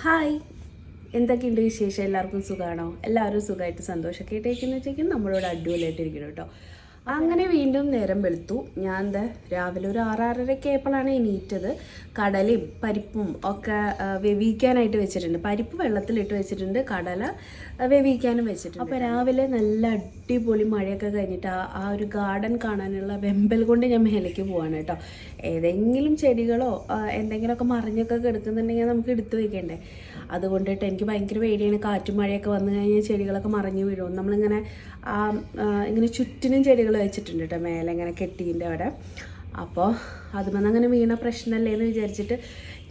Hi. എന്തൊക്കെയുണ്ട് വിശേഷം? എല്ലാവർക്കും സുഖമാണോ എല്ലാവരും സുഖമായിട്ട് സന്തോഷമൊക്കെ ആയിട്ടേക്കെന്ന് വെച്ചേക്കും നമ്മളോട് അടിപൊളിയായിട്ടിരിക്കണം കേട്ടോ. അങ്ങനെ വീണ്ടും നേരം വെളുത്തു. ഞാൻ എന്താ രാവിലെ ഒരു ആറാറരയ്ക്ക് ആയപ്പോഴാണ് എണീറ്റത്. കടലയും പരിപ്പും ഒക്കെ വെവിക്കാനായിട്ട് വെച്ചിട്ടുണ്ട്. പരിപ്പ് വെള്ളത്തിലിട്ട് വെച്ചിട്ടുണ്ട്. കടല വെവിക്കാനും വെച്ചിട്ടുണ്ട്. അപ്പോൾ രാവിലെ നല്ല അടിപൊളി മഴയൊക്കെ കഴിഞ്ഞിട്ട് ആ ആ ഒരു ഗാർഡൻ കാണാനുള്ള വെമ്പൽ കൊണ്ട് ഞാൻ മേലേക്ക് പോവാണ് കേട്ടോ. ഏതെങ്കിലും ചെടികളോ എന്തെങ്കിലുമൊക്കെ മറിഞ്ഞൊക്കെ കിടക്കുന്നുണ്ടെങ്കിൽ നമുക്ക് എടുത്തു വെക്കണ്ടേ? അതുകൊണ്ടിട്ട് എനിക്ക് ഭയങ്കര പേടിയാണ്. കാറ്റും മഴയൊക്കെ വന്നു കഴിഞ്ഞാൽ ചെടികളൊക്കെ മറിഞ്ഞു വീഴും. നമ്മളിങ്ങനെ ഇങ്ങനെ ചുറ്റിനും ചെടികൾ വെച്ചിട്ടുണ്ട് കേട്ടോ. മേലെ ഇങ്ങനെ കെട്ടീന്റെ അവിടെ. അപ്പോൾ അതുമെന്ന് അങ്ങനെ വീണ പ്രശ്നമല്ലേ എന്ന് വിചാരിച്ചിട്ട്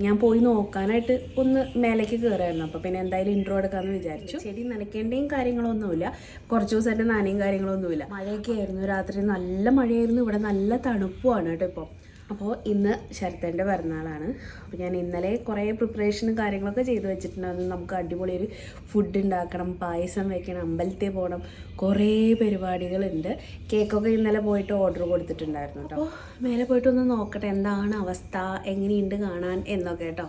ഞാൻ പോയി നോക്കാനായിട്ട് ഒന്ന് മേലേക്ക് കയറായിരുന്നു അപ്പോൾ പിന്നെ എന്തായാലും ഇൻട്രോ എടുക്കാമെന്ന് വിചാരിച്ചു. ചെടി നനയ്ക്കേണ്ടയും കാര്യങ്ങളൊന്നുമില്ല. കുറച്ച് ദിവസമായിട്ട് നനയും കാര്യങ്ങളൊന്നുമില്ല. മഴയൊക്കെ ആയിരുന്നു. രാത്രി നല്ല മഴയായിരുന്നു. ഇവിടെ നല്ല തണുപ്പുമാണ് കേട്ടോ ഇപ്പോൾ അപ്പോൾ ഇന്ന് ശരത്തേന്റെ പിറന്നാളാണ്. അപ്പോൾ ഞാൻ ഇന്നലെ കുറേ പ്രിപ്പറേഷനും കാര്യങ്ങളൊക്കെ ചെയ്ത് വെച്ചിട്ടുണ്ടായിരുന്നു. നമുക്ക് അടിപൊളി ഒരു ഫുഡ് ഉണ്ടാക്കണം പായസം വെക്കണം അമ്പലത്തിൽ പോകണം കുറേ പരിപാടികളുണ്ട്. കേക്കൊക്കെ ഇന്നലെ പോയിട്ട് ഓർഡർ കൊടുത്തിട്ടുണ്ടായിരുന്നു കേട്ടോ. അപ്പോൾ മേലെ പോയിട്ട് ഒന്ന് നോക്കട്ടെ എന്താണ് അവസ്ഥ എങ്ങനെയുണ്ട് കാണാൻ എന്നൊക്കെ കേട്ടോ.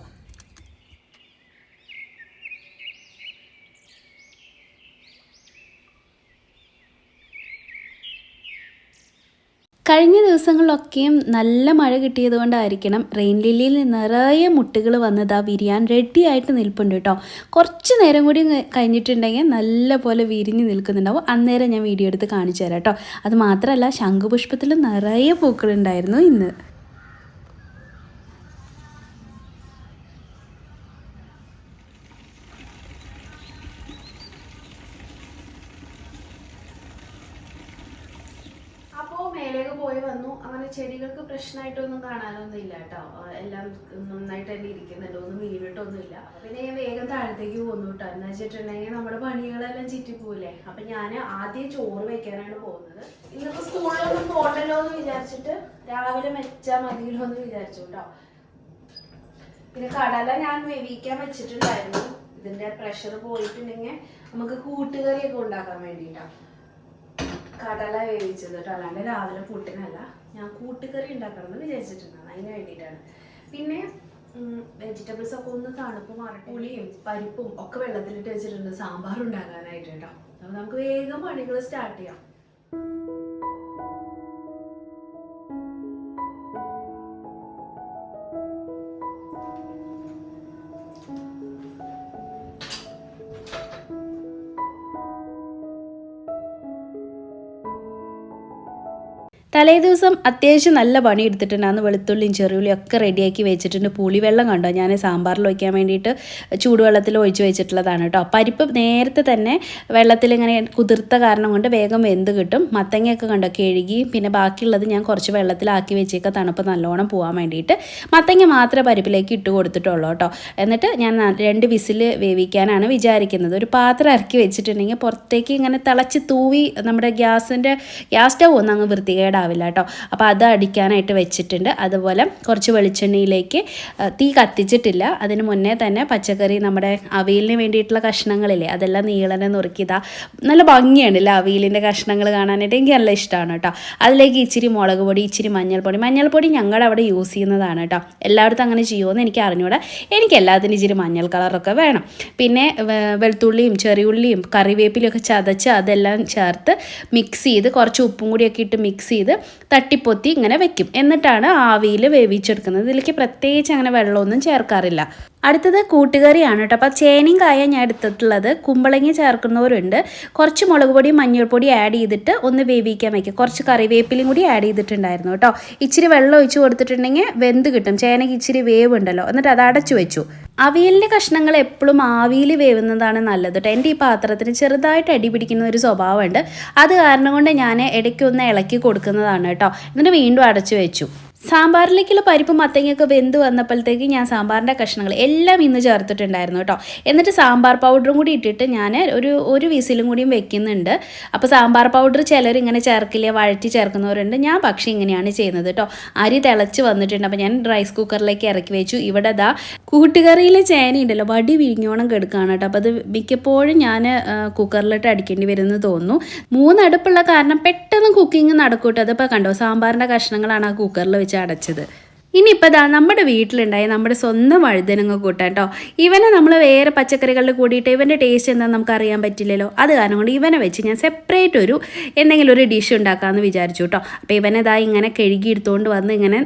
കഴിഞ്ഞ ദിവസങ്ങളിലൊക്കെയും നല്ല മഴ കിട്ടിയത് കൊണ്ടായിരിക്കണം റെയിൻ ലില്ലിയിൽ നിറയെ മുട്ടുകൾ വന്നത് വിരിയാൻ റെഡി ആയിട്ട് നിൽപ്പുണ്ട് കേട്ടോ. കുറച്ച് നേരം കൂടി കഴിഞ്ഞിട്ടുണ്ടെങ്കിൽ നല്ല പോലെ വിരിഞ്ഞ് നിൽക്കുന്നുണ്ടാവും. അന്നേരം ഞാൻ വീഡിയോ എടുത്ത് കാണിച്ചു തരാം കേട്ടോ. അത് മാത്രമല്ല ശംഖുപുഷ്പത്തിൽ നിറയെ പൂക്കളുണ്ടായിരുന്നു ഇന്ന്. ചെടികൾക്ക് പ്രശ്നമായിട്ടൊന്നും കാണാനൊന്നും ഇല്ല കേട്ടോ. എല്ലാം നന്നായിട്ട് തന്നെ ഇരിക്കുന്നുണ്ട്. ഒന്നും വീണിട്ടൊന്നും ഇല്ല പിന്നെ ഞാൻ വേഗം താഴത്തേക്ക് പോന്നു കേട്ടോ. എന്ന് വെച്ചിട്ടുണ്ടെങ്കിൽ നമ്മുടെ പണികളെല്ലാം ചുറ്റിപ്പോവില്ലേ അപ്പൊ ഞാൻ ആദ്യം ചോറ് വെക്കാനാണ് പോകുന്നത്. ഇന്നിപ്പോ സ്കൂളിലൊന്നും പോകണ്ടല്ലോ എന്ന് വിചാരിച്ചിട്ട് രാവിലെ മെച്ചാൽ മതിയല്ലോ എന്ന് വിചാരിച്ചു കേട്ടോ. പിന്നെ കടല ഞാൻ വേവിക്കാൻ വെച്ചിട്ടുണ്ടായിരുന്നു. ഇതിന്റെ പ്രഷർ പോയിട്ടുണ്ടെങ്കിൽ നമുക്ക് കൂട്ടുകറിയൊക്കെ ഉണ്ടാക്കാൻ വേണ്ടിയിട്ടാണ് കടല വേവിച്ചത് കേട്ടോ. അല്ലാണ്ട് രാവിലെ പുട്ടിനല്ല. ഞാൻ കൂട്ടുകറി ഉണ്ടാക്കണം എന്ന് വിചാരിച്ചിട്ടുണ്ടായിരുന്നു. അതിന് വേണ്ടിയിട്ടാണ്. പിന്നെ വെജിറ്റബിൾസ് ഒക്കെ ഒന്ന് തണുപ്പ് മാറട്ടെ. പുളിയും പരിപ്പും ഒക്കെ വെള്ളത്തിലിട്ട് വെച്ചിട്ടുണ്ട്. സാമ്പാർ ഉണ്ടാക്കാനായിട്ട് കേട്ടോ. അപ്പോൾ നമുക്ക് വേഗം പണികൾ സ്റ്റാർട്ട് ചെയ്യാം. തലേ ദിവസം അത്യാവശ്യം നല്ല പണി എടുത്തിട്ടുണ്ടായിരുന്നു വെളുത്തുള്ളിയും ചെറിയുള്ളിയും ഒക്കെ റെഡിയാക്കി വെച്ചിട്ടുണ്ട്. പുളിവെള്ളം കണ്ടോ? ഞാൻ സാമ്പാറിൽ ഒഴിക്കാൻ വേണ്ടിയിട്ട് ചൂടുവെള്ളത്തിൽ ഒഴിച്ച് വെച്ചിട്ടുള്ളതാണ് കേട്ടോ. പരിപ്പ് നേരത്തെ തന്നെ വെള്ളത്തിൽ ഇങ്ങനെ കുതിർത്ത കാരണം കൊണ്ട് വേഗം വെന്ത് കിട്ടും. മത്തങ്ങയൊക്കെ കണ്ടോ? കഴുകി പിന്നെ ബാക്കിയുള്ളത് ഞാൻ കുറച്ച് വെള്ളത്തിലാക്കി വെച്ചേക്ക. തണുപ്പ് നല്ലോണം പോകാൻ വേണ്ടിയിട്ട് മത്തങ്ങ മാത്രമേ പരിപ്പിലേക്ക് ഇട്ട് കൊടുത്തിട്ടുള്ളൂ കേട്ടോ. എന്നിട്ട് ഞാൻ രണ്ട് വിസിൽ വേവിക്കാനാണ് വിചാരിക്കുന്നത്. ഒരു പാത്രം ഇറക്കി വെച്ചിട്ടുണ്ടെങ്കിൽ പുറത്തേക്ക് ഇങ്ങനെ തിളച്ച് തൂവി നമ്മുടെ ഗ്യാസിന്റെ ഗ്യാസ് സ്റ്റവ് ഒന്നും അങ്ങ് വൃത്തികേടാവില്ല കേട്ടോ. അപ്പോൾ അത് അടിക്കാനായിട്ട് വെച്ചിട്ടുണ്ട്. അതുപോലെ കുറച്ച് വെളിച്ചെണ്ണയിലേക്ക് തീ കത്തിച്ചിട്ടില്ല. അതിന് മുന്നേ തന്നെ പച്ചക്കറി നമ്മുടെ അവിയലിന് വേണ്ടിയിട്ടുള്ള കഷ്ണങ്ങളില്ലേ അതെല്ലാം നീളനെ നുറുക്കിയതാ. നല്ല ഭംഗിയാണ് അല്ലേ അവിയലിന്റെ കഷ്ണങ്ങൾ കാണാനായിട്ട്? എനിക്ക് നല്ല ഇഷ്ടമാണ് കേട്ടോ. അതിലേക്ക് ഇച്ചിരി മുളക് പൊടി ഇച്ചിരി മഞ്ഞൾപ്പൊടി. മഞ്ഞൾപ്പൊടി ഞങ്ങളുടെ അവിടെ യൂസ് ചെയ്യുന്നതാണ് കേട്ടോ. എല്ലായിടത്തും അങ്ങനെ ചെയ്യുമെന്ന് എനിക്ക് അറിഞ്ഞൂടാ. എനിക്ക് എല്ലാത്തിനും ഇച്ചിരി മഞ്ഞൾ കളറൊക്കെ വേണം. പിന്നെ വെളുത്തുള്ളിയും ചെറിയുള്ളിയും കറിവേപ്പിലൊക്കെ ചതച്ച് അതെല്ലാം ചേർത്ത് മിക്സ് ചെയ്ത് കുറച്ച് ഉപ്പും കൂടിയൊക്കെ ഇട്ട് മിക്സ് ചെയ്ത് തട്ടിപ്പൊത്തി ഇങ്ങനെ വെക്കും. എന്നിട്ടാണ് ആവിയിൽ വേവിച്ചെടുക്കുന്നത്. ഇതിലേക്ക് പ്രത്യേകിച്ച് അങ്ങനെ വെള്ളമൊന്നും ചേർക്കാറില്ല. അടുത്തത് കൂട്ടുകറിയാണ് കേട്ടോ. അപ്പോൾ ചേനയും കായ ഞാൻ എടുത്തിട്ടുള്ളത്. കുമ്പളങ്ങി ചേർക്കുന്നവരുണ്ട്. കുറച്ച് മുളക് പൊടിയും മഞ്ഞൾപ്പൊടി ആഡ് ചെയ്തിട്ട് ഒന്ന് വേവിക്കാൻ വയ്ക്കും കുറച്ച് കറിവേപ്പിലയും കൂടി ആഡ് ചെയ്തിട്ടുണ്ടായിരുന്നു കേട്ടോ. ഇച്ചിരി വെള്ളം ഒഴിച്ച് കൊടുത്തിട്ടുണ്ടെങ്കിൽ വെന്ത് കിട്ടും. ചേനയ്ക്ക് ഇച്ചിരി വേവ് ഉണ്ടല്ലോ എന്നിട്ട് അത് അടച്ചു വെച്ചു. അവിയലിന്റെ കഷ്ണങ്ങൾ എപ്പോഴും ആവിയിൽ വേവുന്നതാണ് നല്ലത് കേട്ടോ എന്റെ ഈ പാത്രത്തിന് ചെറുതായിട്ട് അടി പിടിക്കുന്ന ഒരു സ്വഭാവമുണ്ട്. അത് കാരണം കൊണ്ട് ഞാൻ ഇടയ്ക്കൊന്ന് ഇളക്കി കൊടുക്കുന്നതാണ് കേട്ടോ എന്നിട്ട് വീണ്ടും അടച്ചു വെച്ചു. സാമ്പാറിലേക്കുള്ള പരിപ്പ് മത്തങ്ങയൊക്കെ വെന്ത് വന്നപ്പോഴത്തേക്ക് ഞാൻ സാമ്പാറിന്റെ കഷ്ണങ്ങൾ എല്ലാം ഇന്ന് ചേർത്തിട്ടുണ്ടായിരുന്നു കേട്ടോ. എന്നിട്ട് സാമ്പാർ പൗഡറും കൂടി ഇട്ടിട്ട് ഞാൻ ഒരു ഒരു വിസിലും കൂടിയും വെക്കുന്നുണ്ട്. അപ്പോൾ സാമ്പാർ പൗഡർ ചിലർ ഇങ്ങനെ ചേർക്കില്ല വഴറ്റി ചേർക്കുന്നവരുണ്ട്. ഞാൻ പക്ഷേ ഇങ്ങനെയാണ് ചെയ്യുന്നത് കേട്ടോ. അരി തിളച്ച് വന്നിട്ടുണ്ട്. അപ്പോൾ ഞാൻ റൈസ് കുക്കറിലേക്ക് ഇറക്കി വെച്ചു. ഇവിടെ ദാ കൂട്ടുകറിയിലെ ചേന ഉണ്ടല്ലോ വടി വിഴിഞ്ഞോണം കെടുക്കുകയാണ് കേട്ടോ. അപ്പോൾ അത് മിക്കപ്പോഴും ഞാൻ കുക്കറിലിട്ട് അടിക്കേണ്ടി വരുമെന്ന് തോന്നുന്നു. മൂന്നടുപ്പുള്ള കാരണം പെട്ടെന്ന് കുക്കിംഗ് നടക്കൂട്ടോ അതിപ്പോൾ കണ്ടോ സാമ്പാറിന്റെ കഷ്ണങ്ങളാണ് ആ കുക്കറിൽ വെച്ച് അടച്ചത്. ഇനിയിപ്പോൾ ഇതാ നമ്മുടെ വീട്ടിലുണ്ടായ നമ്മുടെ സ്വന്തം വഴുതനങ്ങ കൂട്ടാൻ കേട്ടോ ഇവനെ നമ്മൾ വേറെ പച്ചക്കറികളിൽ കൂടിയിട്ട് ഇവന്റെ ടേസ്റ്റ് എന്താണെന്ന് നമുക്ക് അറിയാൻ പറ്റില്ലല്ലോ. അത് കാരണം കൊണ്ട് ഇവനെ വെച്ച് ഞാൻ സെപ്പറേറ്റ് ഒരു എന്തെങ്കിലും ഒരു ഡിഷ് ഉണ്ടാക്കാമെന്ന് വിചാരിച്ചു കേട്ടോ അപ്പോൾ ഇവനെ ഇതാ ഇങ്ങനെ കഴുകി എടുത്തുകൊണ്ട് വന്ന് ഇങ്ങനെ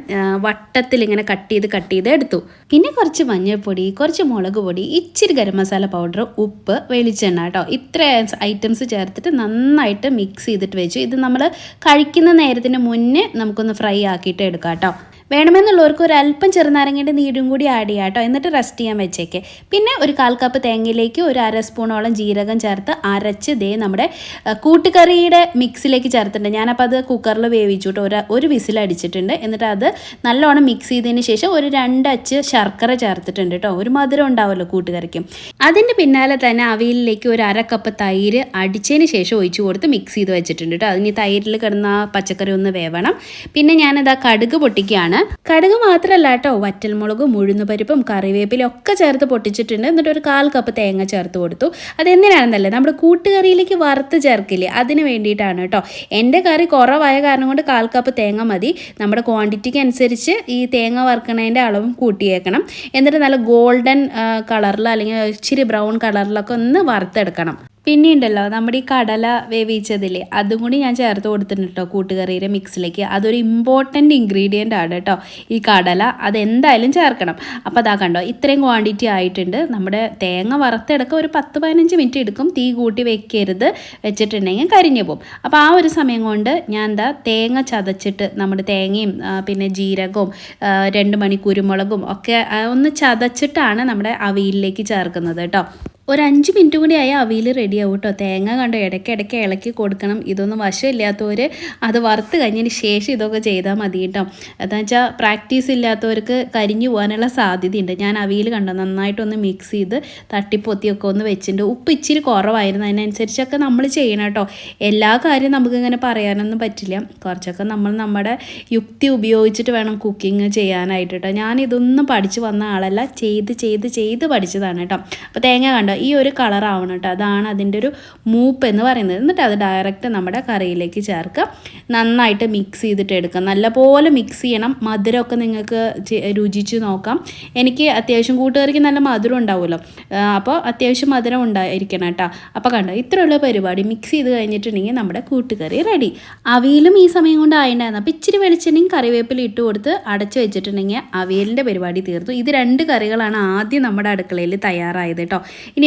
വട്ടത്തിൽ ഇങ്ങനെ കട്ട് ചെയ്ത് കട്ട് ചെയ്ത് എടുത്തു. പിന്നെ കുറച്ച് മഞ്ഞൾപ്പൊടി കുറച്ച് മുളക് പൊടി ഇച്ചിരി ഗരം മസാല പൗഡർ ഉപ്പ് വെളിച്ചെണ്ണ കേട്ടോ ഇത്ര ഐറ്റംസ് ചേർത്തിട്ട് നന്നായിട്ട് മിക്സ് ചെയ്തിട്ട് വെച്ചു. ഇത് നമ്മൾ കഴിക്കുന്ന നേരത്തിന് മുന്നേ നമുക്കൊന്ന് ഫ്രൈ ആക്കിയിട്ട് എടുക്കാം കേട്ടോ വേണമെന്നുള്ളവർക്ക് ഒരു അല്പം ചെറുനാരങ്ങയുടെ നീരും കൂടി ആഡ് ചെയ്യാം കേട്ടോ എന്നിട്ട് റെസ്റ്റ് ചെയ്യാൻ വെച്ചേക്ക്. പിന്നെ ഒരു കാൽ കപ്പ് തേങ്ങയിലേക്ക് ഒരു അര സ്പൂണോളം ജീരകം ചേർത്ത് അരച്ച് ദേ നമ്മുടെ കൂട്ടുകറിയുടെ മിക്സിലേക്ക് ചേർത്തിട്ടുണ്ട്. ഞാനപ്പോൾ അത് കുക്കറിൽ വേവിച്ചു കേട്ടോ ഒരു ഒരു വിസിലടിച്ചിട്ടുണ്ട് എന്നിട്ട് അത് നല്ലോണം മിക്സ് ചെയ്തതിന് ശേഷം ഒരു രണ്ടച്ച് ശർക്കര ചേർത്തിട്ടുണ്ട് കേട്ടോ ഒരു മധുരം ഉണ്ടാവുമല്ലോ കൂട്ടുകറിക്കും. അതിന്റെ പിന്നാലെ തന്നെ അവിയലിലേക്ക് ഒരു അര കപ്പ് തൈര് അടിച്ചതിന് ശേഷം ഒഴിച്ച് കൊടുത്ത് മിക്സ് ചെയ്ത് വെച്ചിട്ടുണ്ട് കേട്ടോ അതിന് തൈരിൽ കിടന്ന ആ പച്ചക്കറി ഒന്ന് വേവണം. പിന്നെ ഞാനിതാ കടുക് പൊട്ടിക്കുകയാണ്. കടുക് മാത്രമല്ല കേട്ടോ വറ്റൽമുളകും ഉഴുന്നുപരിപ്പും കറിവേപ്പിലും ഒക്കെ ചേർത്ത് പൊട്ടിച്ചിട്ടുണ്ട്. എന്നിട്ട് ഒരു കാൽ കപ്പ് തേങ്ങ ചേർത്ത് കൊടുത്തു. അതെന്തിനാണെന്നല്ലേ നമ്മുടെ കൂട്ടുകറിയിലേക്ക് വറുത്ത് ചേർക്കില്ലേ അതിന് വേണ്ടിയിട്ടാണ് കേട്ടോ. എന്റെ കറി കുറവായ കാരണം കൊണ്ട് കാൽ കപ്പ് തേങ്ങ മതി. നമ്മുടെ ക്വാണ്ടിറ്റിക്ക് അനുസരിച്ച് ഈ തേങ്ങ വറുക്കണതിന്റെ അളവും കൂട്ടിയേക്കണം. എന്നിട്ട് നല്ല ഗോൾഡൻ കളറിൽ അല്ലെങ്കിൽ ഇച്ചിരി ബ്രൗൺ കളറിലൊക്കെ ഒന്ന് വറുത്തെടുക്കണം. പിന്നെ ഉണ്ടല്ലോ നമ്മുടെ ഈ കടല വേവിച്ചതില്ലേ അതും കൂടി ഞാൻ ചേർത്ത് കൊടുത്തിട്ടുണ്ട് കേട്ടോ കൂട്ടുകറിയുടെ മിക്സിലേക്ക് അതൊരു ഇമ്പോർട്ടന്റ് ഇൻഗ്രീഡിയന്റ് ആണ് കേട്ടോ ഈ കടല. അതെന്തായാലും ചേർക്കണം. അപ്പോൾ അതാ കണ്ടോ ഇത്രയും ക്വാണ്ടിറ്റി ആയിട്ടുണ്ട്. നമ്മുടെ തേങ്ങ വറുത്തെടുക്കുക ഒരു പത്ത് പതിനഞ്ച് മിനിറ്റ് എടുക്കും. തീ കൂട്ടി വെക്കരുത്. വെച്ചിട്ടുണ്ടെങ്കിൽ കരിഞ്ഞു പോകും. അപ്പോൾ ആ ഒരു സമയം കൊണ്ട് ഞാൻ എന്താ തേങ്ങ ചതച്ചിട്ട് നമ്മുടെ തേങ്ങയും പിന്നെ ജീരകവും രണ്ട് മണി കുരുമുളകും ഒക്കെ ഒന്ന് ചതച്ചിട്ടാണ് നമ്മുടെ അവിയലിലേക്ക് ചേർക്കുന്നത് കേട്ടോ ഒരു അഞ്ച് മിനിറ്റ് കൂടി ആയി അവിയൽ റെഡി ആവും കേട്ടോ തേങ്ങ കണ്ടോ? ഇടയ്ക്ക് ഇടയ്ക്ക് ഇളക്കി കൊടുക്കണം. ഇതൊന്നും വശമില്ലാത്തവർ അത് വറുത്ത് കഴിഞ്ഞതിന് ശേഷം ഇതൊക്കെ ചെയ്താൽ മതി കേട്ടോ എന്താ വെച്ചാൽ പ്രാക്ടീസ് ഇല്ലാത്തവർക്ക് കരിഞ്ഞു പോകാനുള്ള സാധ്യതയുണ്ട്. ഞാൻ അവിയൽ കണ്ടോ? നന്നായിട്ടൊന്ന് മിക്സ് ചെയ്ത് തട്ടിപ്പൊത്തിയൊക്കെ ഒന്ന് വെച്ചിട്ടുണ്ട്. ഉപ്പ് ഇച്ചിരി കുറവായിരുന്നു. അതിനനുസരിച്ചൊക്കെ നമ്മൾ ചെയ്യണം കേട്ടോ എല്ലാ കാര്യവും നമുക്കിങ്ങനെ പറയാനൊന്നും പറ്റില്ല. കുറച്ചൊക്കെ നമ്മൾ നമ്മുടെ യുക്തി ഉപയോഗിച്ചിട്ട് വേണം കുക്കിംഗ് ചെയ്യാനായിട്ട് കേട്ടോ ഞാനിതൊന്നും പഠിച്ചു വന്ന ആളല്ല. ചെയ്ത് ചെയ്ത് ചെയ്ത് പഠിച്ചതാണ് കേട്ടോ അപ്പോൾ തേങ്ങ കണ്ടോ? ഈ ഒരു കളർ ആവണം കേട്ടോ അതാണ് അതിന്റെ ഒരു മൂപ്പ് എന്ന് പറയുന്നത്. എന്നിട്ട് അത് ഡയറക്റ്റ് നമ്മുടെ കറിയിലേക്ക് ചേർക്കുക നന്നായിട്ട് മിക്സ് ചെയ്തിട്ട് എടുക്കുക നല്ലപോലെ മിക്സ് ചെയ്യണം. മധുരമൊക്കെ നിങ്ങൾക്ക് രുചിച്ച് നോക്കാം. എനിക്ക് അത്യാവശ്യം കൂട്ടുകാർക്ക് നല്ല മധുരം ഉണ്ടാവുമല്ലോ. അപ്പോൾ അത്യാവശ്യം മധുരം ഉണ്ടായിരിക്കണം കേട്ടോ. അപ്പോൾ കണ്ടോ ഇത്രയുള്ള പരിപാടി മിക്സ് ചെയ്ത് കഴിഞ്ഞിട്ടുണ്ടെങ്കിൽ നമ്മുടെ കൂട്ടുകറി റെഡി അവിയലും ഈ സമയം കൊണ്ട് ആയിട്ടുണ്ടായിരുന്നു അപ്പോൾ ഇച്ചിരി വെളിച്ചെണ്ണയും കറിവേപ്പില ഇട്ട് കൊടുത്ത് അടച്ച് വെച്ചിട്ടുണ്ടെങ്കിൽ അവിയലിന്റെ പരിപാടി തീർത്തു ഇത് രണ്ട് കറികളാണ് ആദ്യം നമ്മുടെ അടുക്കളയിൽ തയ്യാറായത് കേട്ടോ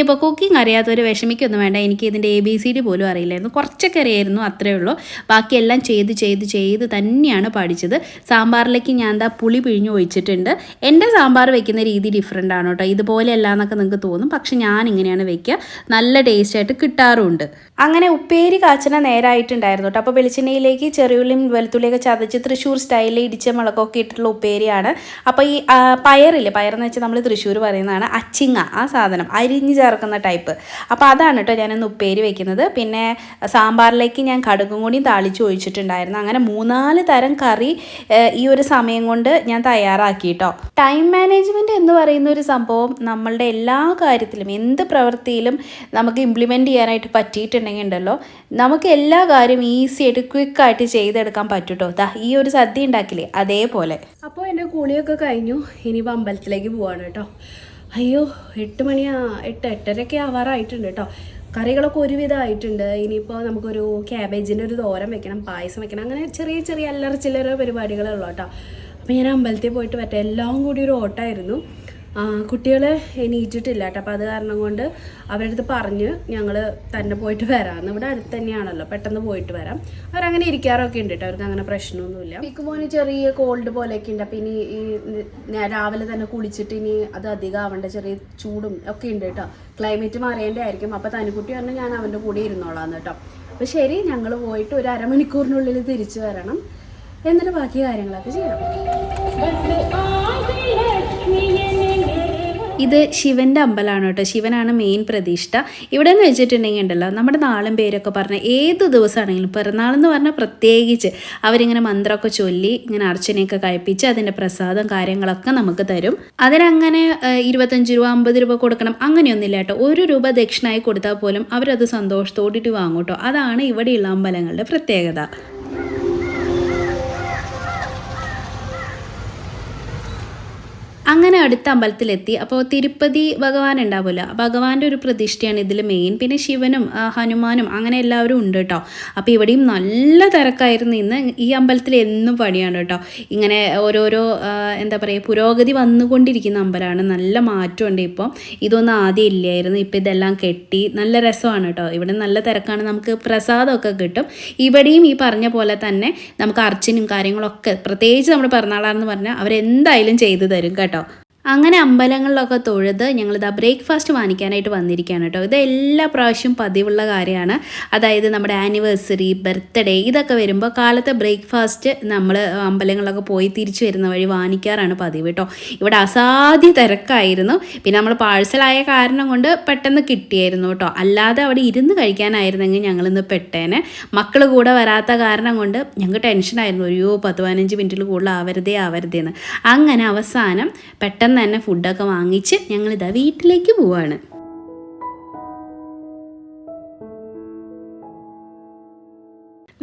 ഇനിയിപ്പോൾ കുക്കിംഗ് അറിയാത്തവർ വിഷമിക്കൊന്നും വേണ്ട. എനിക്ക് ഇതിന്റെ എ ബി സി ഡി പോലും അറിയില്ലായിരുന്നു. കുറച്ചൊക്കെ അറിയായിരുന്നു അത്രയേ ഉള്ളൂ. ബാക്കിയെല്ലാം ചെയ്ത് ചെയ്ത് ചെയ്ത് തന്നെയാണ് പഠിച്ചത്. സാമ്പാറിലേക്ക് ഞാൻ എന്താ പുളി പിഴിഞ്ഞു ഒഴിച്ചിട്ടുണ്ട്. എന്റെ സാമ്പാർ വെക്കുന്ന രീതി ഡിഫറെന്റ് ആണ് കേട്ടോ. ഇതുപോലെയല്ല എന്നൊക്കെ നിങ്ങൾക്ക് തോന്നും. പക്ഷെ ഞാൻ ഇങ്ങനെയാണ് വെക്കുക നല്ല ടേസ്റ്റ് ആയിട്ട് കിട്ടാറുമുണ്ട് അങ്ങനെ ഉപ്പേരി കാച്ചന നേരായിട്ടുണ്ടായിരുന്നു കേട്ടോ. അപ്പോൾ വെളിച്ചെണ്ണയിലേക്ക് ചെറിയുള്ളിയും വെളുത്തുള്ളിയൊക്കെ ചതച്ച് തൃശ്ശൂർ സ്റ്റൈലിൽ ഇടിച്ച മുളകൊക്കെ ഇട്ടിട്ടുള്ള ഉപ്പേരിയാണ്. അപ്പോൾ ഈ പയറില്ലേ? പയറെന്ന് വെച്ചാൽ നമ്മൾ തൃശ്ശൂർ പറയുന്നതാണ് അച്ചിങ്ങ ആ സാധനം. അരിഞ്ഞ് ചേർക്കുന്ന ടൈപ്പ് അപ്പോൾ അതാണ് കേട്ടോ ഞാനിന്ന് ഉപ്പേരി വെക്കുന്നത്. പിന്നെ സാമ്പാറിലേക്ക് ഞാൻ കടുകും കൂടിയും താളിച്ച് ഒഴിച്ചിട്ടുണ്ടായിരുന്നു. അങ്ങനെ മൂന്നാൽ തരം കറി ഈ ഒരു സമയം കൊണ്ട് ഞാൻ തയ്യാറാക്കി കേട്ടോ ടൈം മാനേജ്മെന്റ് എന്ന് പറയുന്ന ഒരു സംഭവം നമ്മളുടെ എല്ലാ കാര്യത്തിലും എന്ത് പ്രവൃത്തിയിലും നമുക്ക് ഇംപ്ലിമെന്റ് ചെയ്യാനായിട്ട് പറ്റിയിട്ടുണ്ടെങ്കിൽ ഉണ്ടല്ലോ നമുക്ക് എല്ലാ കാര്യവും ഈസി ആയിട്ട് ക്വിക്കായിട്ട് ചെയ്തെടുക്കാൻ പറ്റും കേട്ടോ ദാ ഈ ഒരു സദ്യ ഉണ്ടാക്കില്ലേ? അതേപോലെ. അപ്പോൾ എന്റെ കുളിയൊക്കെ കഴിഞ്ഞു. ഇനി അമ്പലത്തിലേക്ക് പോവാണ് കേട്ടോ അയ്യോ എട്ട് മണിയാ എട്ട് എട്ടരയൊക്കെ ആവാറായിട്ടുണ്ട് കേട്ടോ കറികളൊക്കെ ഒരുവിധം ആയിട്ടുണ്ട് ഇനിയിപ്പോൾ നമുക്കൊരു ക്യാബേജിന്റെ ഒരു തോരം വെക്കണം പായസം വെക്കണം അങ്ങനെ ചെറിയ ചെറിയ അല്ലറ ചില്ലറ പരിപാടികളേ ഉള്ളൂ കേട്ടോ അപ്പോൾ ഞാൻ അമ്പലത്തിൽ പോയിട്ട് പറ്റും എല്ലാം കൂടി ഒരു ഓട്ടമായിരുന്നു. കുട്ടികൾ എണീറ്റിട്ടില്ല കേട്ടോ. അപ്പോൾ അത് കാരണം കൊണ്ട് അവരുടെ അടുത്ത് പറഞ്ഞ് ഞങ്ങൾ തന്നെ പോയിട്ട് വരാം. ഇവിടെ അടുത്ത് തന്നെയാണല്ലോ. പെട്ടെന്ന് പോയിട്ട് വരാം. അവരങ്ങനെ ഇരിക്കാറൊക്കെ ഉണ്ട് കേട്ടോ. അവർക്ക് അങ്ങനെ പ്രശ്നമൊന്നുമില്ല. പിക്കുമോന് ചെറിയ കോൾഡ് പോലെയൊക്കെ ഉണ്ട്. അപ്പം ഇനി ഈ രാവിലെ തന്നെ കുളിച്ചിട്ട് ഇനി അത് അധികം ആവേണ്ട. ചെറിയ ചൂടും ഒക്കെ ഉണ്ട് കേട്ടോ. ക്ലൈമറ്റ് മാറിയതിന്റെ ആയിരിക്കും അപ്പോൾ തനിക്കുട്ടി പറഞ്ഞാൽ ഞാൻ അവന്റെ കൂടെ ഇരുന്നോളാം കേട്ടോ. അപ്പോൾ ശരി ഞങ്ങൾ പോയിട്ട് ഒരു അരമണിക്കൂറിനുള്ളിൽ തിരിച്ചു വരണം. എന്നിട്ട് ബാക്കി കാര്യങ്ങളൊക്കെ ചെയ്യണം ഇത് ശിവന്റെ അമ്പലമാണ് കേട്ടോ. ശിവനാണ് മെയിൻ പ്രതിഷ്ഠ. ഇവിടെ എന്ന് വെച്ചിട്ടുണ്ടെങ്കിൽ ഉണ്ടല്ലോ നമ്മുടെ നാളും പേരൊക്കെ പറഞ്ഞ ഏത് ദിവസമാണെങ്കിലും പിറന്നാളെന്ന് പറഞ്ഞാൽ പ്രത്യേകിച്ച് അവരിങ്ങനെ മന്ത്രമൊക്കെ ചൊല്ലി ഇങ്ങനെ അർച്ചനയൊക്കെ കഴിപ്പിച്ച് അതിന്റെ പ്രസാദം കാര്യങ്ങളൊക്കെ നമുക്ക് തരും. അതിനങ്ങനെ ഇരുപത്തഞ്ച് രൂപ അമ്പത് രൂപ കൊടുക്കണം അങ്ങനെയൊന്നുമില്ല കേട്ടോ. ഒരു രൂപ ദക്ഷിണായി കൊടുത്താൽ പോലും അവരത് സന്തോഷത്തോടിട്ട് വാങ്ങും കേട്ടോ. അതാണ് ഇവിടെയുള്ള അമ്പലങ്ങളുടെ പ്രത്യേകത. അങ്ങനെ അടുത്ത അമ്പലത്തിലെത്തി. അപ്പോൾ തിരുപ്പതി ഭഗവാൻ ഉണ്ടാവുമല്ലോ ഭഗവാന്റെ ഒരു പ്രതിഷ്ഠയാണ് ഇതിൽ മെയിൻ പിന്നെ ശിവനും ഹനുമാനും അങ്ങനെ എല്ലാവരും ഉണ്ട് കേട്ടോ അപ്പോൾ ഇവിടെയും നല്ല തിരക്കായിരുന്നു ഇന്ന്. ഈ അമ്പലത്തിൽ എന്നും പണിയാണ് കേട്ടോ ഇങ്ങനെ ഓരോരോ എന്താ പറയുക പുരോഗതി വന്നുകൊണ്ടിരിക്കുന്ന അമ്പലമാണ്. നല്ല മാറ്റമുണ്ട് ഇപ്പോൾ ഇതൊന്നും ആദ്യം ഇല്ലായിരുന്നു. ഇപ്പോൾ ഇതെല്ലാം കെട്ടി നല്ല രസമാണ് കേട്ടോ ഇവിടെ നല്ല തിരക്കാണ്. നമുക്ക് പ്രസാദമൊക്കെ കിട്ടും. ഇവിടെയും ഈ പറഞ്ഞ പോലെ തന്നെ നമുക്ക് അർച്ചനും കാര്യങ്ങളൊക്കെ പ്രത്യേകിച്ച് നമ്മുടെ പിറന്നാളാണെന്ന് പറഞ്ഞാൽ അവരെന്തായാലും ചെയ്തു തരും കേട്ടോ. അങ്ങനെ അമ്പലങ്ങളിലൊക്കെ തൊഴുത് ഞങ്ങളിതാ ബ്രേക്ക്ഫാസ്റ്റ് വാങ്ങിക്കാനായിട്ട് വന്നിരിക്കുകയാണ് കേട്ടോ. ഇത് എല്ലാ പ്രാവശ്യവും പതിവുള്ള കാര്യമാണ്. അതായത് നമ്മുടെ ആനിവേഴ്സറി ബർത്ത്ഡേ ഇതൊക്കെ വരുമ്പോൾ കാലത്തെ ബ്രേക്ക്ഫാസ്റ്റ് നമ്മൾ അമ്പലങ്ങളിലൊക്കെ പോയി തിരിച്ചു വരുന്ന വഴി വാങ്ങിക്കാറാണ് പതിവ് കേട്ടോ. ഇവിടെ അസാധ്യ തിരക്കായിരുന്നു. പിന്നെ നമ്മൾ പാഴ്സലായ കാരണം കൊണ്ട് പെട്ടെന്ന് കിട്ടിയായിരുന്നു കേട്ടോ. അല്ലാതെ അവിടെ ഇരുന്ന് കഴിക്കാനായിരുന്നെങ്കിൽ ഞങ്ങളിന്ന് പെട്ടേനെ. മക്കൾ കൂടെ വരാത്ത കാരണം കൊണ്ട് ഞങ്ങൾക്ക് ടെൻഷനായിരുന്നു. അയ്യോ പത്ത് പതിനഞ്ച് മിനിറ്റിൽ കൂടുതൽ ആവരുതേ ആവരുതേന്ന്. അങ്ങനെ അവസാനം പെട്ടെന്ന് തന്നെ ഫുഡൊക്കെ വാങ്ങിച്ച് ഞങ്ങളിതാ വീട്ടിലേക്ക് പോവാണ്.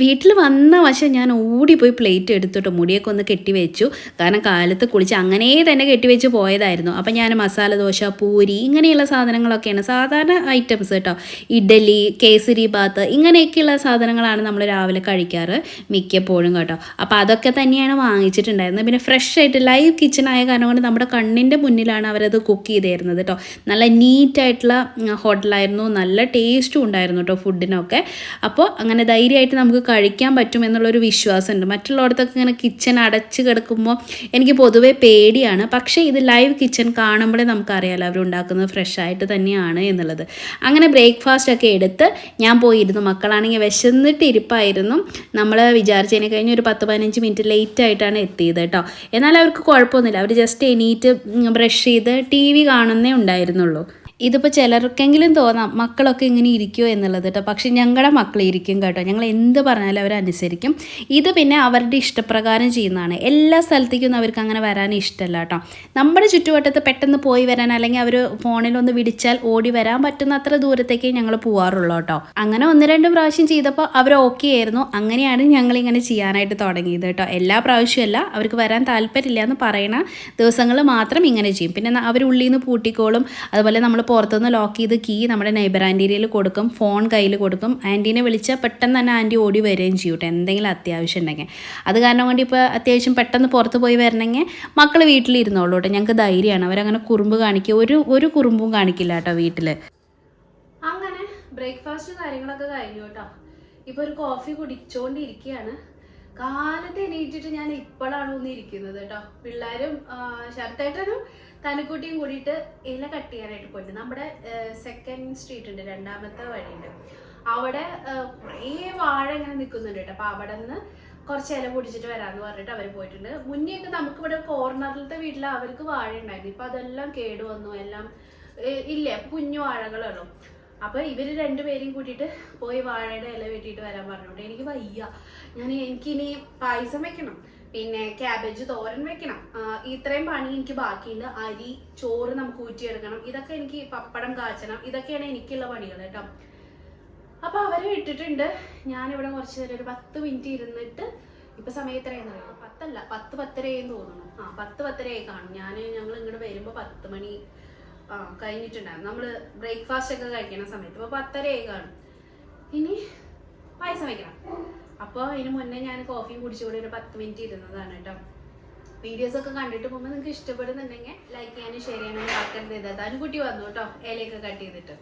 വീട്ടിൽ വന്ന വശം ഞാൻ ഓടിപ്പോയി പ്ലേറ്റ് എടുത്തിട്ട് മുടിയൊക്കെ ഒന്ന് കെട്ടി വെച്ചു കാരണം കാലത്ത് കുളിച്ച് അങ്ങനെ തന്നെ കെട്ടിവെച്ച് പോയതായിരുന്നു. അപ്പം ഞാൻ മസാല ദോശ പൂരി ഇങ്ങനെയുള്ള സാധനങ്ങളൊക്കെയാണ് സാധാരണ ഐറ്റംസ് കേട്ടോ. ഇഡലി കേസരി ബാത്ത് ഇങ്ങനെയൊക്കെയുള്ള സാധനങ്ങളാണ് നമ്മൾ രാവിലെ കഴിക്കാറ് മിക്കപ്പോഴും കേട്ടോ. അപ്പോൾ അതൊക്കെ തന്നെയാണ് വാങ്ങിച്ചിട്ടുണ്ടായിരുന്നത്. പിന്നെ ഫ്രഷ് ആയിട്ട് ലൈവ് കിച്ചൺ ആയ കാരണം കൊണ്ട് നമ്മുടെ കണ്ണിന്റെ മുന്നിലാണ് അവരത് കുക്ക് ചെയ്തിരുന്നത് കേട്ടോ. നല്ല നീറ്റായിട്ടുള്ള ഹോട്ടലായിരുന്നു നല്ല ടേസ്റ്റും ഉണ്ടായിരുന്നു കേട്ടോ ഫുഡിനൊക്കെ അപ്പോൾ അങ്ങനെ ധൈര്യമായിട്ട് നമുക്ക് കഴിക്കാൻ പറ്റും എന്നുള്ളൊരു വിശ്വാസമുണ്ട്. മറ്റുള്ളിടത്തൊക്കെ ഇങ്ങനെ കിച്ചൺ അടച്ച് കിടക്കുമ്പോൾ എനിക്ക് പൊതുവേ പേടിയാണ്. പക്ഷേ ഇത് ലൈവ് കിച്ചൺ കാണുമ്പോഴേ നമുക്കറിയാലോ അവരുണ്ടാക്കുന്നത് ഫ്രഷ് ആയിട്ട് തന്നെയാണ് എന്നുള്ളത്. അങ്ങനെ ബ്രേക്ക്ഫാസ്റ്റ് ഒക്കെ എടുത്ത് ഞാൻ പോയിരുന്നു. മക്കളാണെങ്കിൽ വിശന്നിട്ട് ഇരിപ്പായിരുന്നു. നമ്മൾ വിചാരിച്ചതിനെ കഴിഞ്ഞ് ഒരു പത്ത് പതിനഞ്ച് മിനിറ്റ് ലേറ്റ് ആയിട്ടാണ് എത്തിയത് കേട്ടോ എന്നാൽ അവർക്ക് കുഴപ്പമൊന്നുമില്ല. അവർ ജസ്റ്റ് എണീറ്റ് ബ്രഷ് ചെയ്ത് ടി വി കാണുന്നേ ഉണ്ടായിരുന്നുള്ളൂ. ഇതിപ്പോൾ ചിലർക്കെങ്കിലും തോന്നാം മക്കളൊക്കെ ഇങ്ങനെ ഇരിക്കുമോ എന്നുള്ളത് കേട്ടോ പക്ഷേ ഞങ്ങളുടെ മക്കൾ ഇരിക്കും കേട്ടോ. ഞങ്ങൾ എന്ത് പറഞ്ഞാലും അവരനുസരിക്കും ഇത് പിന്നെ അവരുടെ ഇഷ്ടപ്രകാരം ചെയ്യുന്നതാണ്. എല്ലാ സ്ഥലത്തേക്കും അവർക്ക് അങ്ങനെ വരാൻ ഇഷ്ടമല്ല കേട്ടോ നമ്മുടെ ചുറ്റുവട്ടത്ത് പെട്ടെന്ന് പോയി വരാൻ അല്ലെങ്കിൽ അവർ ഫോണിലൊന്ന് വിളിച്ചാൽ ഓടി വരാൻ പറ്റുന്ന അത്ര ദൂരത്തേക്ക് ഞങ്ങൾ പോവാറുള്ളൂ കേട്ടോ അങ്ങനെ ഒന്ന് രണ്ട് പ്രാവശ്യം ചെയ്തപ്പോൾ അവർ ഓക്കെ ആയിരുന്നു. അങ്ങനെയാണ് ഞങ്ങൾ ഇങ്ങനെ ചെയ്യാനായിട്ട് തുടങ്ങിയത് കേട്ടോ എല്ലാ പ്രാവശ്യമല്ല അവർക്ക് വരാൻ താല്പര്യമില്ല എന്ന് പറയണ ദിവസങ്ങൾ മാത്രം ഇങ്ങനെ ചെയ്യും. പിന്നെ അവർ ഉള്ളിൽ നിന്ന് പൂട്ടിക്കോളും. അതുപോലെ നമ്മൾ പുറത്തുനിന്ന് ലോക്ക് ചെയ്ത് കീ നമ്മുടെ നൈബർ ആന്റീരിയയിൽ കൊടുക്കും ഫോൺ കയ്യിൽ കൊടുക്കും. ആന്റീനെ വിളിച്ചാൽ പെട്ടെന്ന് തന്നെ ആന്റി ഓടി വരികയും ചെയ്യും കേട്ടോ. എന്തെങ്കിലും അത്യാവശ്യം ഉണ്ടെങ്കിൽ. അത് കാരണം കൊണ്ട് ഇപ്പോൾ അത്യാവശ്യം പെട്ടെന്ന് പുറത്ത് പോയി വരണമെങ്കിൽ മക്കൾ വീട്ടിലിരുന്നോളൂ കേട്ടോ. ഞങ്ങൾക്ക് ധൈര്യമാണ്. അവരങ്ങനെ കുറുമ്പ് കാണിക്കുക. ഒരു ഒരു കുറുമ്പും കാണിക്കില്ല കേട്ടോ വീട്ടിൽ അങ്ങനെ ബ്രേക്ക്ഫാസ്റ്റ് കാര്യങ്ങളൊക്കെ കഴിഞ്ഞു കേട്ടോ. ഇപ്പോൾ ഒരു കോഫി കുടിച്ചുകൊണ്ടിരിക്കുകയാണ് കാലത്ത് എണീറ്റിട്ട് ഞാൻ ഇപ്പോഴാണ് ഒന്നിരിക്കുന്നത് കേട്ടോ. പിള്ളേരും ശരത്തേട്ടനും തനുക്കുട്ടിയും കൂടിയിട്ട് ഇല കട്ട് ചെയ്യാനായിട്ട് പോയിട്ട് നമ്മുടെ സെക്കൻഡ് സ്ട്രീറ്റ് ഉണ്ട് രണ്ടാമത്തെ വഴിയുണ്ട്. അവിടെ കുറേ വാഴ ഇങ്ങനെ നിൽക്കുന്നുണ്ട് കേട്ടോ. അപ്പൊ അവിടെ നിന്ന് കുറച്ച് ഇല പൊടിച്ചിട്ട് വരാന്ന് പറഞ്ഞിട്ട് അവർ പോയിട്ടുണ്ട്. മുന്നെയൊക്കെ നമുക്കിവിടെ കോർണറിലത്തെ വീട്ടിൽ അവർക്ക് വാഴ ഉണ്ടായിരുന്നു. ഇപ്പൊ അതെല്ലാം കേടു വന്നു. എല്ലാം ഇല്ല? കുഞ്ഞു വാഴകളുള്ളൂ അപ്പൊ ഇവർ രണ്ടുപേരെയും കൂട്ടിയിട്ട് പോയി വാഴയുടെ ഇല വെട്ടിയിട്ട് വരാൻ പറഞ്ഞുകൊണ്ട് എനിക്ക് വയ്യ. ഞാൻ എനിക്കിനി പായസം വെക്കണം. പിന്നെ ക്യാബേജ് തോരൻ വെക്കണം. ഇത്രയും പണി എനിക്ക് ബാക്കിയുണ്ട്. അരി ചോറ് നമുക്ക് ഊറ്റിയെടുക്കണം. ഇതൊക്കെ എനിക്ക് പപ്പടം കാച്ചണം. ഇതൊക്കെയാണ് എനിക്കുള്ള പണികൾ കേട്ടോ. അപ്പൊ അവരെ ഞാൻ ഞാനിവിടെ കുറച്ച് നേരം ഒരു പത്ത് മിനിറ്റ് ഇരുന്നിട്ട് ഇപ്പൊ സമയം എത്രയെന്ന് അറിയാം? പത്തല്ല പത്ത് പത്തരയെന്ന് തോന്നുന്നു. ആ പത്ത് പത്തരയായി കാണും. ഞാൻ ഞങ്ങൾ ഇങ്ങോട്ട് വരുമ്പോ പത്ത് മണി ആ കഴിഞ്ഞിട്ടുണ്ടായിരുന്നു. നമ്മൾ ബ്രേക്ക്ഫാസ്റ്റ് ഒക്കെ കഴിക്കുന്ന സമയത്ത്. ഇപ്പൊ പത്തരയായി കാണും. ഇനി പായസം വയ്ക്കണം അപ്പോൾ അതിന് മുന്നേ ഞാൻ കോഫിയും കുടിച്ചുകൂടി ഒരു പത്ത് മിനിറ്റ് ഇരുന്നതാണ് കേട്ടോ. വീഡിയോസ് ഒക്കെ കണ്ടിട്ട് പോകുമ്പോൾ നിങ്ങൾക്ക് ഇഷ്ടപ്പെടുന്നുണ്ടെങ്കിൽ ലൈക്ക് ചെയ്യാനും ഷെയർ ചെയ്യാനും മറക്കരുത്. ഇതാ കുട്ടി വന്നു കേട്ടോ. ഇലയൊക്കെ കട്ട് ചെയ്തിട്ട്.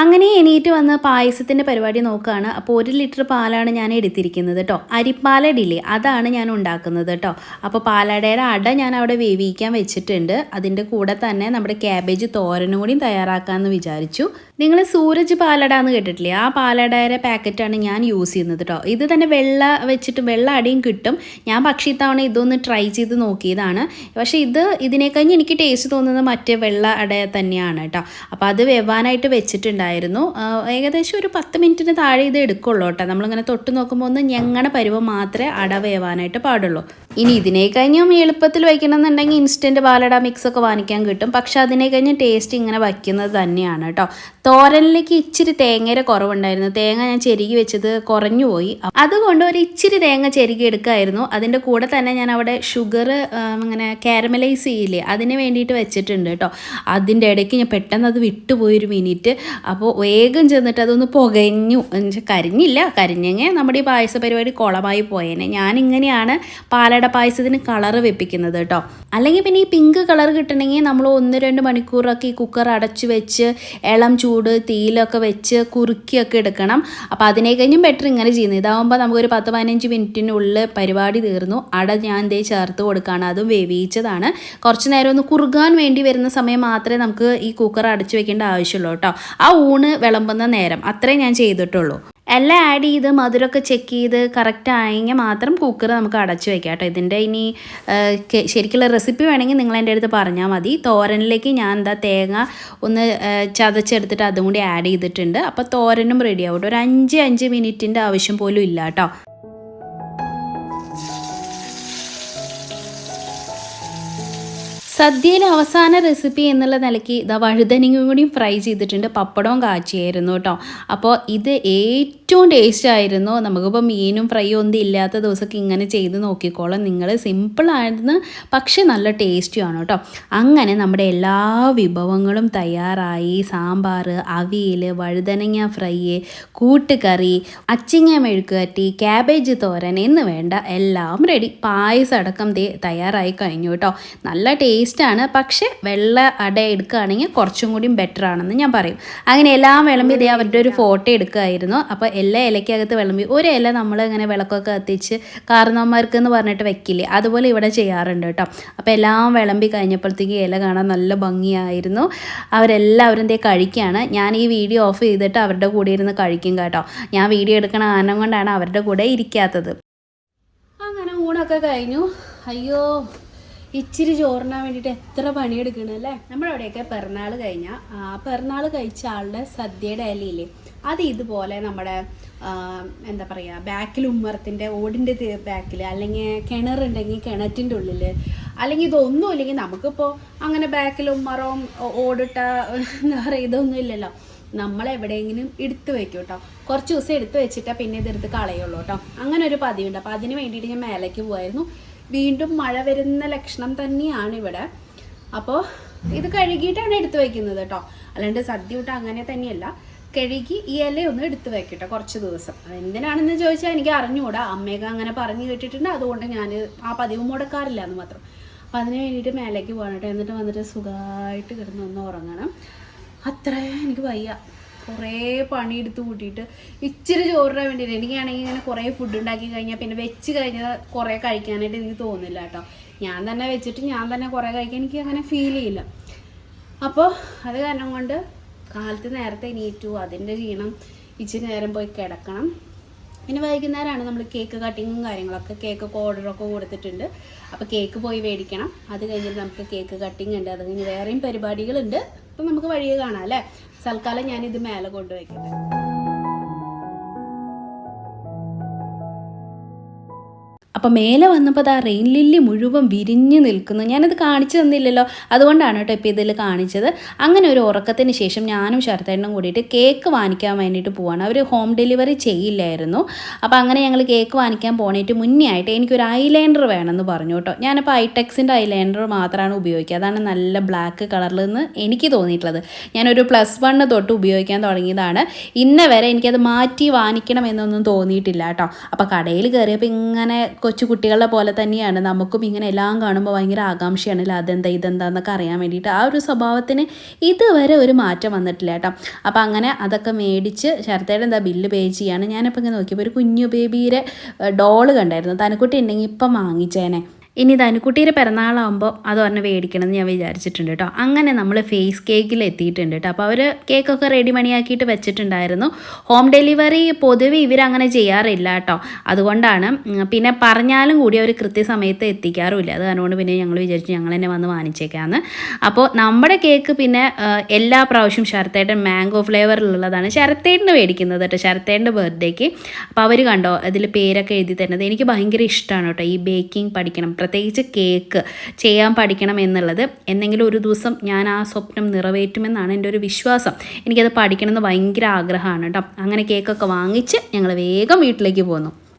അങ്ങനെ എണീറ്റ് വന്ന് പായസത്തിന്റെ പരിപാടി നോക്കുകയാണ്. അപ്പോൾ ഒരു ലിറ്റർ പാലാണ് ഞാൻ എടുത്തിരിക്കുന്നത് കേട്ടോ അരിപ്പാലടില്ലേ അതാണ് ഞാൻ ഉണ്ടാക്കുന്നത് കേട്ടോ അപ്പോൾ പാലടയുടെ അട ഞാൻ അവിടെ വേവിക്കാൻ വെച്ചിട്ടുണ്ട്. അതിന്റെ കൂടെ തന്നെ നമ്മുടെ ക്യാബേജ് തോരനും കൂടി തയ്യാറാക്കാമെന്ന് വിചാരിച്ചു. നിങ്ങൾ സൂരജ് പാലട എന്ന് കേട്ടിട്ടില്ലേ? ആ പാലടയുടെ പാക്കറ്റാണ് ഞാൻ യൂസ് ചെയ്യുന്നത് കേട്ടോ ഇത് തന്നെ വെള്ള വെച്ചിട്ട് വെള്ള അടിയും കിട്ടും. ഞാൻ പക്ഷേ ഇത്തവണ ഇതൊന്ന് ട്രൈ ചെയ്ത് നോക്കിയതാണ്. പക്ഷേ ഇത് ഇതിനേക്കഴിഞ്ഞ് എനിക്ക് ടേസ്റ്റ് തോന്നുന്നത് മറ്റേ വെള്ള അട തന്നെയാണ് കേട്ടോ അപ്പോൾ അത് വെവാനായിട്ട് വെച്ചിട്ടുണ്ടായിരുന്നു. ആ, ഏകദേശം ഒരു പത്ത് മിനിറ്റിന് താഴെ ഇത് എടുക്കുള്ളൂ കേട്ടോ. നമ്മളിങ്ങനെ തൊട്ട് നോക്കുമ്പോൾ ഒന്ന് ഞങ്ങണ പരുവം മാത്രമേ അട വേവാനായിട്ട് പാടുള്ളൂ. ഇനി ഇതിനെ കഴിഞ്ഞും എളുപ്പത്തിൽ വയ്ക്കണമെന്നുണ്ടെങ്കിൽ ഇൻസ്റ്റന്റ് പാലട മിക്സ് ഒക്കെ വാങ്ങിക്കാൻ കിട്ടും. പക്ഷേ അതിനെ കഴിഞ്ഞ് ടേസ്റ്റ് ഇങ്ങനെ വയ്ക്കുന്നത് തന്നെയാണ് കേട്ടോ. തോരനിലേക്ക് ഇച്ചിരി തേങ്ങയുടെ കുറവുണ്ടായിരുന്നു. തേങ്ങ ഞാൻ ചെരുകി വെച്ചത് കുറഞ്ഞു പോയി. അതുകൊണ്ട് ഒരു ഇച്ചിരി തേങ്ങ ചെരുകി എടുക്കായിരുന്നു. അതിന്റെ കൂടെ തന്നെ ഞാൻ അവിടെ ഷുഗർ ഇങ്ങനെ കാരമലൈസ് ചെയ്യില്ലേ അതിന് വേണ്ടിയിട്ട് വെച്ചിട്ടുണ്ട് കേട്ടോ. അതിന്റെ ഇടയ്ക്ക് ഞാൻ പെട്ടെന്ന് അത് വിട്ടുപോയൊരു മിനിറ്റ് വേഗം ചെന്നിട്ട് അതൊന്ന് പുകഞ്ഞു. കരിഞ്ഞില്ല. കരിഞ്ഞെങ്കിൽ നമ്മുടെ ഈ പായസ പരിപാടി കുളമായി പോയേനെ. ഞാനിങ്ങനെയാണ് പാലട പായസത്തിന് കളറ് വെപ്പിക്കുന്നത് കേട്ടോ. അല്ലെങ്കിൽ പിന്നെ ഈ പിങ്ക് കളർ കിട്ടണമെങ്കിൽ നമ്മൾ ഒന്ന് രണ്ട് മണിക്കൂറൊക്കെ ഈ കുക്കർ അടച്ചു വെച്ച് ഇളം ചൂട് തീയിലൊക്കെ വെച്ച് കുറുക്കിയൊക്കെ എടുക്കണം. അപ്പോൾ അതിനെ കഴിഞ്ഞും ബെറ്റർ ഇങ്ങനെ ചെയ്യുന്നത് ഇതാകുമ്പോൾ നമുക്കൊരു പത്ത് പതിനഞ്ച് മിനിറ്റിനുള്ളിൽ പരിപാടി തീർന്നു. അട ഞാൻ ദേ ചേർത്ത് കൊടുക്കുകയാണ് അതും വേവിച്ചതാണ് കുറച്ച് നേരം ഒന്ന് കുറുകാൻ വേണ്ടി വരുന്ന സമയം മാത്രമേ നമുക്ക് ഈ കുക്കർ അടച്ചു വെക്കേണ്ട ആവശ്യമുള്ളൂ കേട്ടോ. ആ ഊണ് വിളമ്പുന്ന നേരം. അത്രേ ഞാൻ ചെയ്തിട്ടുള്ളൂ. എല്ലാം ആഡ് ചെയ്ത് മധുരമൊക്കെ ചെക്ക് ചെയ്ത് കറക്റ്റ് ആയെങ്കിൽ മാത്രം കുക്കർ നമുക്ക് അടച്ചു വയ്ക്കാം കേട്ടോ. ഇതിന്റെ ഇനി ശരിക്കുള്ള റെസിപ്പി വേണമെങ്കിൽ നിങ്ങൾ എന്റെ അടുത്ത് പറഞ്ഞാൽ മതി. തോരനിലേക്ക് ഞാൻ എന്താ തേങ്ങ ഒന്ന് ചതച്ചെടുത്തിട്ട് അതും കൂടി ആഡ് ചെയ്തിട്ടുണ്ട്. അപ്പോൾ തോരനും റെഡി ആവട്ടെ ഒരു അഞ്ച് അഞ്ച് മിനിറ്റിന്റെ ആവശ്യം പോലും ഇല്ല കേട്ടോ. സദ്യയിലെ അവസാന റെസിപ്പി എന്നുള്ള നിലയ്ക്ക് ഇതാ വഴുതനങ്ങയും കൂടിയും ഫ്രൈ ചെയ്തിട്ടുണ്ട്. പപ്പടവും കാച്ചിയായിരുന്നു കേട്ടോ. അപ്പോൾ ഇത് ഏറ്റവും ടേസ്റ്റ് ആയിരുന്നു. നമുക്കിപ്പോൾ മീനും ഫ്രൈയും ഒന്നും ഇല്ലാത്ത ദിവസമൊക്കെ ഇങ്ങനെ ചെയ്ത് നോക്കിക്കോളാം. നിങ്ങൾ സിമ്പിളായിരുന്നു പക്ഷേ നല്ല ടേസ്റ്റിയാണ് കേട്ടോ. അങ്ങനെ നമ്മുടെ എല്ലാ വിഭവങ്ങളും തയ്യാറായി. സാമ്പാർ അവിയൽ വഴുതനങ്ങ ഫ്രൈ കൂട്ടുകറി അച്ചിങ്ങ മെഴുക്കുകറ്റി ക്യാബേജ് തോരൻ എന്ന് വേണ്ട എല്ലാം റെഡി പായസം അടക്കം തയ്യാറായി കഴിഞ്ഞു കേട്ടോ. നല്ല ടേസ്റ്റാണ് പക്ഷേ വെള്ള അട എടുക്കുകയാണെങ്കിൽ കുറച്ചും കൂടി ബെറ്റർ ആണെന്ന് ഞാൻ പറയും. അങ്ങനെ എല്ലാം വിളമ്പി ഇതേ അവരുടെ ഒരു ഫോട്ടോ എടുക്കുമായിരുന്നു അപ്പോൾ എല്ലാ ഇലയ്ക്കകത്ത് വിളമ്പി. ഒരു ഇല നമ്മൾ ഇങ്ങനെ വിളക്കൊക്കെ കത്തിച്ച് കാരണവന്മാർക്ക് എന്ന് പറഞ്ഞിട്ട് വെക്കില്ലേ? അതുപോലെ ഇവിടെ ചെയ്യാറുണ്ട് കേട്ടോ. അപ്പോൾ എല്ലാം വിളമ്പി കഴിഞ്ഞപ്പോഴത്തേക്ക് ഇല കാണാൻ നല്ല ഭംഗിയായിരുന്നു. അവരെല്ലാവരും ദേ കഴിക്കുകയാണ്. ഞാൻ ഈ വീഡിയോ ഓഫ് ചെയ്തിട്ട് അവരുടെ കൂടെ ഇരുന്ന് കഴിക്കും കേട്ടോ. ഞാൻ വീഡിയോ എടുക്കണ കാരണം കൊണ്ടാണ് അവരുടെ കൂടെ ഇരിക്കാത്തത്. അങ്ങനെ ഊണൊക്കെ കഴിഞ്ഞു. അയ്യോ. ഇച്ചിരി ചോറിനാൻ വേണ്ടിയിട്ട് എത്ര പണിയെടുക്കണം അല്ലേ? നമ്മൾ അവിടെയൊക്കെ പിറന്നാൾ കഴിഞ്ഞാൽ പിറന്നാൾ കഴിച്ച ആളുടെ സദ്യയുടെ ഇലയില്ലേ? അത് ഇതുപോലെ നമ്മുടെ എന്താ പറയുക ബാക്കിൽ ഉമ്മറത്തിന്റെ ഓടിന്റെ ബാക്കിൽ അല്ലെങ്കിൽ കിണറുണ്ടെങ്കിൽ കിണറ്റിന്റെ ഉള്ളിൽ അല്ലെങ്കിൽ ഇതൊന്നും ഇല്ലെങ്കിൽ നമുക്കിപ്പോൾ അങ്ങനെ ബാക്കിൽ ഉമ്മറവും ഓടിട്ട എന്താ പറയുക ഇതൊന്നും ഇല്ലല്ലോ. നമ്മൾ എവിടെയെങ്കിലും എടുത്തു വെക്കും കേട്ടോ കുറച്ച് ദിവസം എടുത്തു വെച്ചിട്ടാ പിന്നെ ഇതെടുത്ത് കളയുള്ളൂ കേട്ടോ അങ്ങനെ ഒരു പതിവുണ്ട്. അപ്പോൾ അതിന് വേണ്ടിയിട്ട് ഞാൻ മേലേക്ക് പോവായിരുന്നു. വീണ്ടും മഴ വരുന്ന ലക്ഷണം തന്നെയാണ് ഇവിടെ അപ്പോൾ ഇത് കഴുകിയിട്ടാണ് എടുത്തു വയ്ക്കുന്നത് കേട്ടോ അല്ലാണ്ട് സദ്യ വിട്ട് അങ്ങനെ തന്നെയല്ല. കഴുകി ഈ ഇലയൊന്ന് എടുത്തു വെക്കട്ടെ കുറച്ച് ദിവസം. അതെന്തിനാണെന്ന് ചോദിച്ചാൽ എനിക്ക് അറിഞ്ഞുകൂടാ അമ്മയൊക്കെ അങ്ങനെ പറഞ്ഞു കേട്ടിട്ടുണ്ട്. അതുകൊണ്ട് ഞാൻ ആ പതിവ് മുടക്കാറില്ല എന്ന് മാത്രം. അപ്പം അതിന് വേണ്ടിയിട്ട് മേലേക്ക് പോകണം എന്നിട്ട് വന്നിട്ട് സുഖമായിട്ട് കിടന്നൊന്ന് ഉറങ്ങണം. അത്രയും എനിക്ക് വയ്യ. കുറേ പണിയെടുത്ത് കൂട്ടിയിട്ട് ഇച്ചിരി ചോറിടാൻ വേണ്ടിയിട്ട് എനിക്കാണെങ്കിൽ ഇങ്ങനെ കുറേ ഫുഡ് ഉണ്ടാക്കി കഴിഞ്ഞാൽ പിന്നെ വെച്ച് കഴിഞ്ഞാൽ കുറേ കഴിക്കാനായിട്ട് എനിക്ക് തോന്നില്ല കേട്ടോ. ഞാൻ തന്നെ വെച്ചിട്ട് ഞാൻ തന്നെ കുറേ കഴിക്കാൻ എനിക്ക് അങ്ങനെ ഫീൽ ചെയ്യില്ല. അപ്പോൾ അത് കാരണം കൊണ്ട് കാലത്ത് നേരത്തെ എണീറ്റു അതിന്റെ ക്ഷീണം ഇച്ചിരി നേരം പോയി കിടക്കണം. പിന്നെ വൈകുന്നേരമാണ് നമ്മൾ കേക്ക് കട്ടിങ്ങും കാര്യങ്ങളൊക്കെ കേക്കൊക്കെ ഓർഡറൊക്കെ കൊടുത്തിട്ടുണ്ട്. അപ്പോൾ കേക്ക് പോയി മേടിക്കണം. അത് കഴിഞ്ഞിട്ട് നമുക്ക് കേക്ക് കട്ടിങ് ഉണ്ട്. അത് കഴിഞ്ഞ് വേറെയും പരിപാടികളുണ്ട്. അപ്പം നമുക്ക് വഴിയെ കാണാം അല്ലേ? തൽക്കാലം ഞാനിത് മേലെ കൊണ്ടുവയ്ക്കട്ടെ. അപ്പോൾ മേലെ വന്നപ്പോൾ ആ റെയിൻ ലില്ലി മുഴുവൻ വിരിഞ്ഞ് നിൽക്കുന്നു. ഞാനത് കാണിച്ചു തന്നില്ലല്ലോ. അതുകൊണ്ടാണ് കേട്ടോ ഇപ്പോൾ ഇതിൽ കാണിച്ചത്. അങ്ങനെ ഒരു ഉറക്കത്തിന് ശേഷം ഞാനും ശരത്തേണ്ണും കൂടിയിട്ട് കേക്ക് വാങ്ങിക്കാൻ വേണ്ടിയിട്ട് പോവാണ്. അവർ ഹോം ഡെലിവറി ചെയ്യില്ലായിരുന്നു. അപ്പോൾ അങ്ങനെ ഞങ്ങൾ കേക്ക് വാങ്ങിക്കാൻ പോണേറ്റ് മുന്നേ ആയിട്ട് എനിക്കൊരു ഐലൈനർ വേണമെന്ന് പറഞ്ഞു കേട്ടോ. ഞാനിപ്പോൾ ഐടെക്സിന്റെ ഐലൈനർ മാത്രമാണ് ഉപയോഗിക്കുക. അതാണ് നല്ല ബ്ലാക്ക് കളറിൽ നിന്ന് എനിക്ക് തോന്നിയിട്ടുള്ളത്. ഞാനൊരു പ്ലസ് വണ്ണ് തൊട്ട് ഉപയോഗിക്കാൻ തുടങ്ങിയതാണ്. ഇന്ന വരെ എനിക്കത് മാറ്റി വാങ്ങിക്കണം എന്നൊന്നും തോന്നിയിട്ടില്ല കേട്ടോ. അപ്പോൾ കടയിൽ കയറിയപ്പോൾ ഇങ്ങനെ കൊച്ചു കുട്ടികളെ പോലെ തന്നെയാണ്. നമുക്കും ഇങ്ങനെ എല്ലാം കാണുമ്പോൾ ഭയങ്കര ആകാംക്ഷയാണ്. അല്ലെ അതെന്താ ഇതെന്താന്നൊക്കെ അറിയാൻ വേണ്ടിയിട്ട് ആ ഒരു സ്വഭാവത്തിന് ഇതുവരെ ഒരു മാറ്റം വന്നിട്ടില്ല കേട്ടോ. അപ്പോൾ അങ്ങനെ അതൊക്കെ മേടിച്ച് ശരത്തേടെ എന്താ ബില്ല് പേ ചെയ്യാണ്. ഞാനിപ്പോൾ ഇങ്ങനെ നോക്കിയപ്പോൾ ഒരു കുഞ്ഞു ബേബിയുടെ ഡോൾ കണ്ടായിരുന്നു. തനക്കുട്ടി ഉണ്ടെങ്കിൽ ഇപ്പം വാങ്ങിച്ചേനെ. ഇനി ധനുക്കുട്ടിയുടെ പിറന്നാളാകുമ്പോൾ അത് പറഞ്ഞ് മേടിക്കണം എന്ന് ഞാൻ വിചാരിച്ചിട്ടുണ്ട് കേട്ടോ. അങ്ങനെ നമ്മൾ ഫേസ് കേക്കിൽ എത്തിയിട്ടുണ്ട് കേട്ടോ. അപ്പോൾ അവർ കേക്കൊക്കെ റെഡി മണിയാക്കിയിട്ട് വെച്ചിട്ടുണ്ടായിരുന്നു. ഹോം ഡെലിവറി പൊതുവെ ഇവരങ്ങനെ ചെയ്യാറില്ല കേട്ടോ. അതുകൊണ്ടാണ് പിന്നെ പറഞ്ഞാലും കൂടി അവർ കൃത്യസമയത്ത് എത്തിക്കാറുമില്ല. അത് കാരണം പിന്നെ ഞങ്ങൾ വിചാരിച്ചു ഞങ്ങൾ തന്നെ വന്ന് വാങ്ങിച്ചേക്കാമെന്ന് അപ്പോൾ നമ്മുടെ കേക്ക് പിന്നെ എല്ലാ പ്രാവശ്യവും ശരത്തേട്ടൻ മാംഗോ ഫ്ലേവറിലുള്ളതാണ് ശരത്തേട്ടന് മേടിക്കുന്നത് കേട്ടോ ശരത്തേട്ടന്റെ ബർത്ത്ഡേക്ക് അപ്പോൾ അവർ കണ്ടോ അതിൽ പേരൊക്കെ എഴുതി തരുന്നത് എനിക്ക് ഭയങ്കര ഇഷ്ടമാണ് കേട്ടോ. ഈ ബേക്കിംഗ് പഠിക്കണം പ്രത്യേകിച്ച് കേക്ക് ചെയ്യാൻ പഠിക്കണം എന്നുള്ളത് എന്തെങ്കിലും ഒരു ദിവസം ഞാൻ ആ സ്വപ്നം നിറവേറ്റുമെന്നാണ് എന്റെ ഒരു വിശ്വാസം. എനിക്കത് പഠിക്കണമെന്ന് ഭയങ്കര ആഗ്രഹമാണ് കേട്ടോ. അങ്ങനെ കേക്കൊക്കെ വാങ്ങിച്ച് ഞങ്ങൾ വേഗം വീട്ടിലേക്ക് പോന്നു.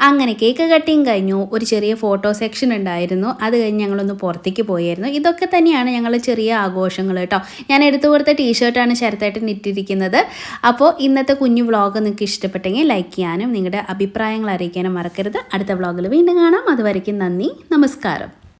അങ്ങനെ കേക്ക് കട്ടിങ് കഴിഞ്ഞു. ഒരു ചെറിയ ഫോട്ടോ സെക്ഷൻ ഉണ്ടായിരുന്നു. അത് കഴിഞ്ഞ് ഞങ്ങളൊന്ന് പുറത്തേക്ക് പോയായിരുന്നു. ഇതൊക്കെ തന്നെയാണ് ഞങ്ങൾ ചെറിയ ആഘോഷങ്ങൾ കേട്ടോ. ഞാൻ എടുത്തു കൊടുത്ത ടീഷർട്ടാണ് ശരത്തായിട്ട് നിറ്റിരിക്കുന്നത് അപ്പോൾ ഇന്നത്തെ കുഞ്ഞു വ്ളോഗ് നിങ്ങൾക്ക് ഇഷ്ടപ്പെട്ടെങ്കിൽ ലൈക്ക് ചെയ്യാനും നിങ്ങളുടെ അഭിപ്രായങ്ങൾ അറിയിക്കാനും മറക്കരുത്. അടുത്ത വ്ളോഗിൽ വീണ്ടും കാണാം. അതുവരയ്ക്കും നന്ദി. നമസ്കാരം.